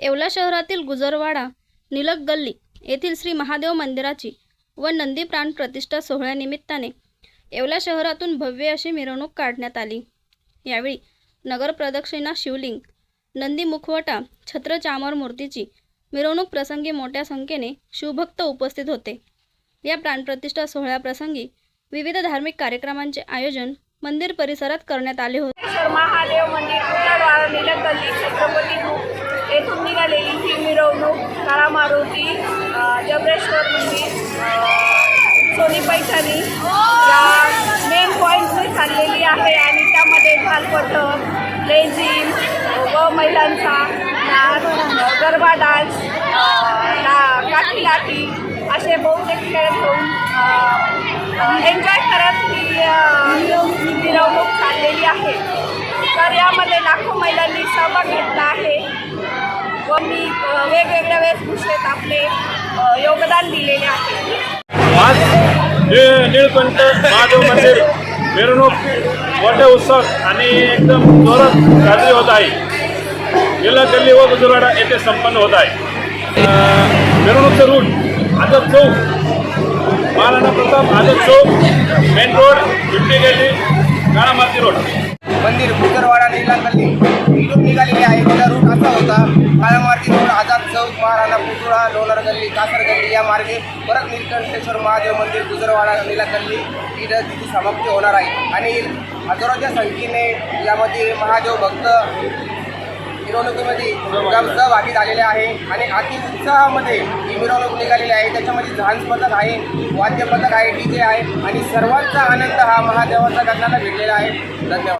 येवला शहरातील गुजरवाडा निलक गल्ली येथील श्री महादेव मंदिराची व नंदी प्राण प्रतिष्ठा सोहळ्यानिमित्ताने येवला शहरातून भव्य अशी मिरवणूक काढण्यात आली. यावेळी नगर प्रदक्षिणा शिवलिंग नंदी मुखवटा छत्र चामर मूर्तीची मिरवणूक प्रसंगी मोठ्या संख्येने शिवभक्त उपस्थित होते. या प्राणप्रतिष्ठा सोहळ्याप्रसंगी विविध धार्मिक कार्यक्रमांचे आयोजन मंदिर परिसरात करण्यात आले होते. महादेव मंदिर छत्रपती ग्रुप येथून निघालेली ही मिरवणूक काळा मारुती जबरेश्वर मंदिर सोनी पैठणी या मेन पॉईंटने चाललेली आहे आणि त्यामध्ये झालपटक लेझिम व महिलांचा नाच गरबा डान्स अ, काठी लाठी असे बहुतेक खेळ घेऊन एन्जॉय करत ही मिरवणूक चाललेली आहे. तर यामध्ये लाखो महिलांनी सहभाग घेतला आहे व मी अ, वेगवेगळ्या वेशभूषेत आपले योगदान दिलेले आहे. आज निळकंठ महादेव मंदिर मिरवणूक मोठ्या उत्सव आणि एकदम जोरात साजरी होत आहे. गेला गल्ली व गुजरवाडा येथे संपन्न होत आहे. मिरवणूकचं route Azad Chowk Maharana Pratap Azad Chowk main road Pimpri गल्ली काळामाती रोड. मंदिर गुजरवाडा नीलांगल्ली इथून काळामार्गी रोड आझाद चौक महाराणा पुतुळा लोणार गल्ली कासर गल्ली या मार्गे परत नीलकंठेश्वर महादेव मंदिर गुजरवाडा नीलागल्ली ही तिची समाप्ती होणार आहे. आणि हजारोच्या संख्येने यामध्ये महादेव भक्त मिरवणुकीमध्ये सहभागी झालेले आहे आणि अति उत्साहामध्ये ही मिरवणूक निघालेली आहे. त्याच्यामध्ये झांज पथक आहे वाद्य पथक आहे डी जे आहे आणि सर्वांचा आनंद हा महादेवाचा गगनाला भेटलेला आहे. धन्यवाद.